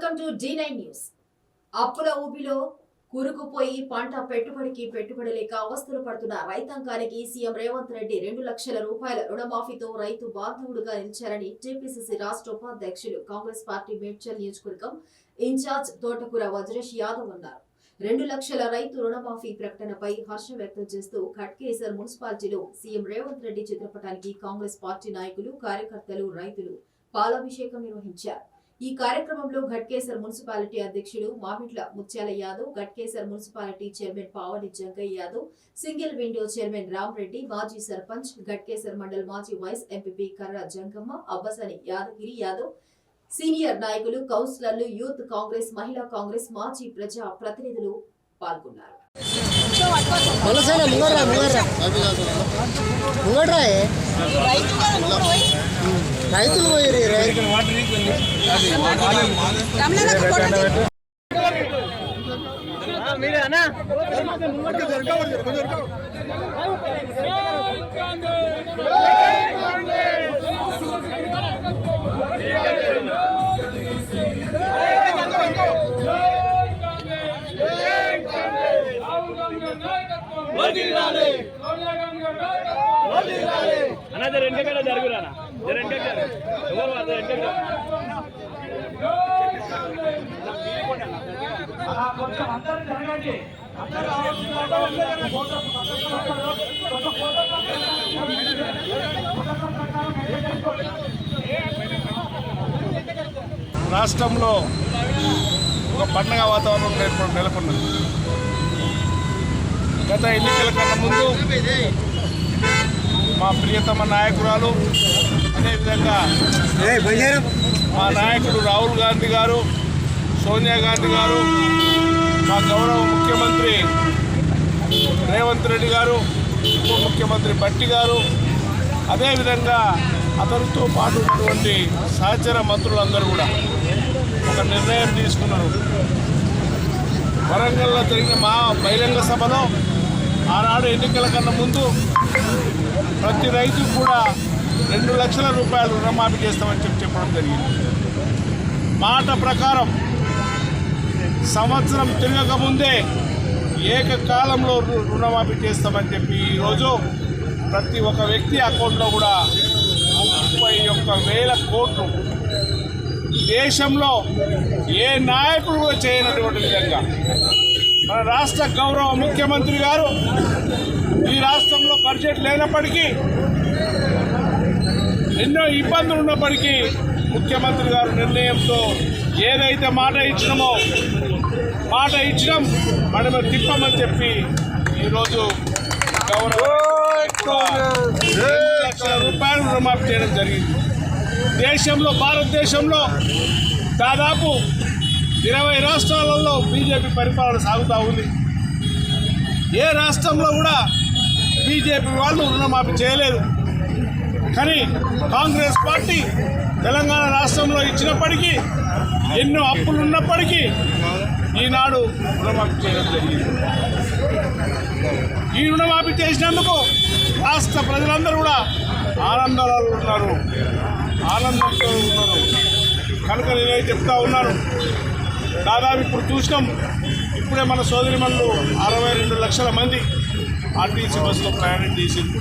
Welcome to D nine news అప్పుల ఊబిలో కురుకుపోయి పంట పెట్టుబడికి పెట్టుబడి లేక అవస్థలు పడుతున్న రైతాంగానికి సీఎం రేవంత్ రెడ్డి రెండు లక్షల రూపాయల రుణమాఫీతో రైతు బాంధవుడుగా నిలిచారని టీపీసీసీ రాష్ట్ర ఉపాధ్యక్షులు కాంగ్రెస్ పార్టీ మేడ్చల్ నియోజకవర్గం ఇన్ఛార్జ్ తోటకూర వజ్రేష్ యాదవ్ అన్నారు రెండు లక్షల రైతు రుణమాఫీ ప్రకటనపై హర్షం వ్యక్తం చేస్తూ ఖట్కేసర్ మున్సిపాలిటీలో సీఎం రేవంత్ రెడ్డి చిత్రపటానికి కాంగ్రెస్ పార్టీ నాయకులు కార్యకర్తలు రైతులు పాలాభిషేకం నిర్వహించారు. ఈ కార్యక్రమంలో ఘట్కేసర్ మున్సిపాలిటీ అధ్యక్షుడు Mamitla Mutyala Yadav Ghatkesar municipality chairman Pavani Jangaiah Yadav single window chairman Ram Reddy మాజీ సర్పంచ్ ఘట్కేసర్ మండల్ మాజీ vice MPP Karra Jangamma Abbasani Yadagiri Yadav senior నాయకులు కౌన్సిలర్లు యూత్ కాంగ్రెస్ మహిళా కాంగ్రెస్ మాజీ ప్రజా ప్రతినిధులు పాల్గొన్నారు. రైతులు పోయి రైతు అన్న జర వెనక జరుగురా జర వెనక ఎవరు అదే రాష్ట్రంలో ఒక పండగ వాతావరణం నేర్పడం నెలకొన్నది. గత ఎన్నికల కన్నా ముందు మా ప్రియతమ నాయకురాలు అదేవిధంగా మా నాయకుడు రాహుల్ గాంధీ గారు సోనియా గాంధీ గారు మా గౌరవ ముఖ్యమంత్రి రేవంత్ రెడ్డి గారు ఉప ముఖ్యమంత్రి భట్టి గారు అదేవిధంగా అతనితో పాటు ఉన్నటువంటి సహచర మంత్రులందరూ కూడా ఒక నిర్ణయం తీసుకున్నారు. వరంగల్లో జరిగిన మా బహిరంగ సభలో ఆనాడు ఎన్నికల కన్నా ముందు ప్రతి రైతు కూడా రెండు లక్షల రూపాయలు రుణమాఫీ చేస్తామని చెప్పి చెప్పడం జరిగింది. మాట ప్రకారం సంవత్సరం తిరగకముందే ఏకకాలంలో రు- రుణమాఫీ చేస్తామని చెప్పి ఈరోజు ప్రతి ఒక్క వ్యక్తి అకౌంట్లో కూడా ముప్పై ఒక్క వేల కోట్లు దేశంలో ఏ నాయకుడు కూడా చేయనటువంటి విధంగా మన రాష్ట్ర గౌరవ ముఖ్యమంత్రి గారు ఈ రాష్ట్రంలో బడ్జెట్ లేనప్పటికీ ఎన్నో ఇబ్బందులు ఉన్నప్పటికీ ముఖ్యమంత్రి గారు నిర్ణయంతో ఏదైతే మాట ఇచ్చినామో మాట ఇచ్చినాం. మనమే తిప్పమని చెప్పి ఈరోజు గౌరవ లక్షల రూపాయలు రుణమాఫీ చేయడం జరిగింది. దేశంలో భారతదేశంలో దాదాపు ఇరవై రాష్ట్రాలలో బీజేపీ పరిపాలన సాగుతూ ఉంది. ఏ రాష్ట్రంలో కూడా బీజేపీ వాళ్ళు రుణమాఫీ చేయలేదు. కానీ కాంగ్రెస్ పార్టీ తెలంగాణ రాష్ట్రంలో ఇచ్చినప్పటికీ ఎన్నో అప్పులు ఉన్నప్పటికీ ఈనాడు రుణమాఫీ చేయడం జరిగింది. ఈ రుణమాఫీ చేసినందుకు రాష్ట్ర ప్రజలందరూ కూడా ఆనందాలు ఉన్నారు. ఆనందంతో ఉన్నారు. కనుక నేనే చెప్తా ఉన్నాను. దాదాపు ఇప్పుడు చూసినాం. ఇప్పుడే మన సోదరి అరవై రెండు లక్షల మంది ఆర్టీసీ బస్సులో ప్రయాణం చేసింది